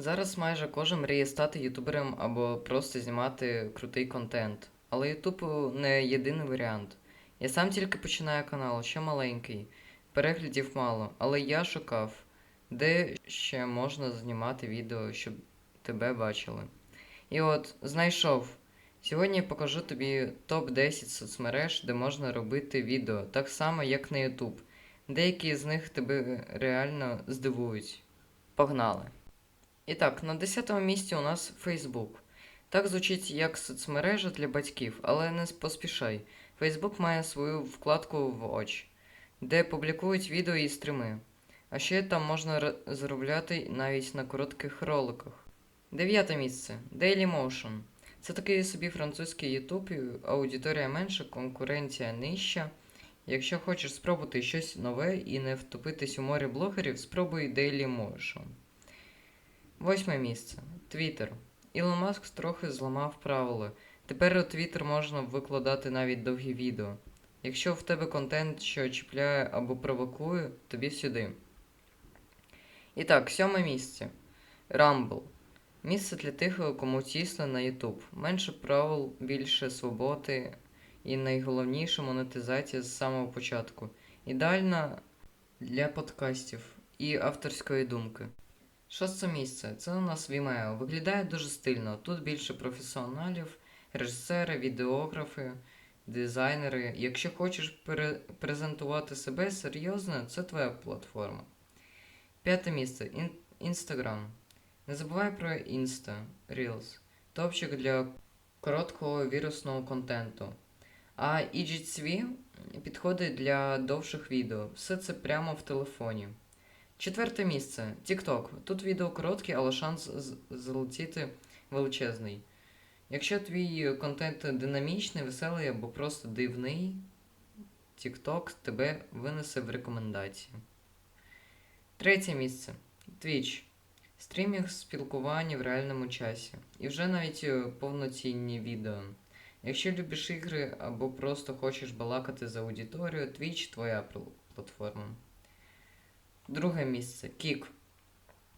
Зараз майже кожен мріє стати ютубером або просто знімати крутий контент. Але Ютуб не єдиний варіант. Я сам тільки починаю канал, ще маленький, переглядів мало, але я шукав, де ще можна знімати відео, щоб тебе бачили. І от, знайшов. Сьогодні я покажу тобі топ-10 соцмереж, де можна робити відео, так само, як на YouTube. Деякі з них тебе реально здивують. Погнали! І так, на 10-му місці у нас Facebook. Так звучить як соцмережа для батьків, але не поспішай. Facebook має свою вкладку в очі, де публікують відео і стріми. А ще там можна заробляти навіть на коротких роликах. Дев'яте місце Dailymotion. Це такий собі французький YouTube, аудиторія менша, конкуренція нижча. Якщо хочеш спробувати щось нове і не втопитись у морі блогерів, спробуй Dailymotion. Восьме місце. Твіттер. Ілон Маск трохи зламав правила. Тепер у Твіттер можна викладати навіть довгі відео. Якщо в тебе контент, що чіпляє або провокує, тобі сюди. І так, сьоме місце. Rumble. Місце для тих, кому тісно на YouTube. Менше правил, більше свободи і найголовніше монетизація з самого початку. Ідеальна для подкастів і авторської думки. Шосте місце. Це у нас Vimeo. Виглядає дуже стильно. Тут більше професіоналів, режисери, відеографи, дизайнери. Якщо хочеш презентувати себе серйозно, це твоя платформа. П'яте місце. Instagram. Не забувай про Insta, Reels. Топчик для короткого вірусного контенту. А IGTV підходить для довших відео. Все це прямо в телефоні. Четверте місце TikTok. Тут відео короткі, але шанс залетіти величезний. Якщо твій контент динамічний, веселий або просто дивний, TikTok тебе винесе в рекомендації. Третє місце Twitch. Стрімінг спілкування в реальному часі. І вже навіть е, повноцінні відео. Якщо любиш ігри або просто хочеш балакати з аудиторією, Twitch твоя платформа. Друге місце Кік.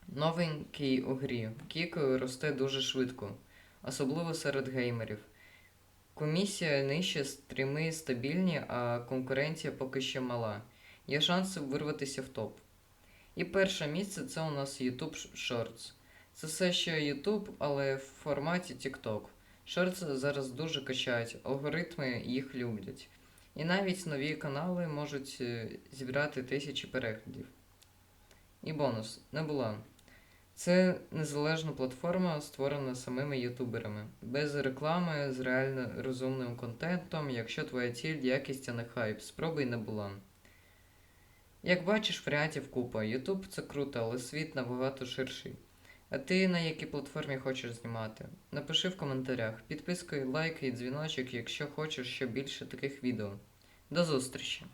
Новенький у грі. Кік росте дуже швидко, особливо серед геймерів. Комісія нижче, стріми стабільні, а конкуренція поки ще мала. Є шанси вирватися в топ. І перше місце це у нас YouTube Shorts. Це все ще YouTube, але в форматі TikTok. Shorts зараз дуже качають, алгоритми їх люблять. І навіть нові канали можуть е, зібрати тисячі переглядів. І бонус не була. Це незалежна платформа, створена самими ютуберами, без реклами, з реально розумним контентом, якщо твоя ціль якість, а не хайп, спробуй не була. Як бачиш, варіантів купа. Ютуб це круто, але світ набагато ширший. А ти на якій платформі хочеш знімати? Напиши в коментарях, підписка, лайк і дзвіночок, якщо хочеш ще більше таких відео. До зустрічі!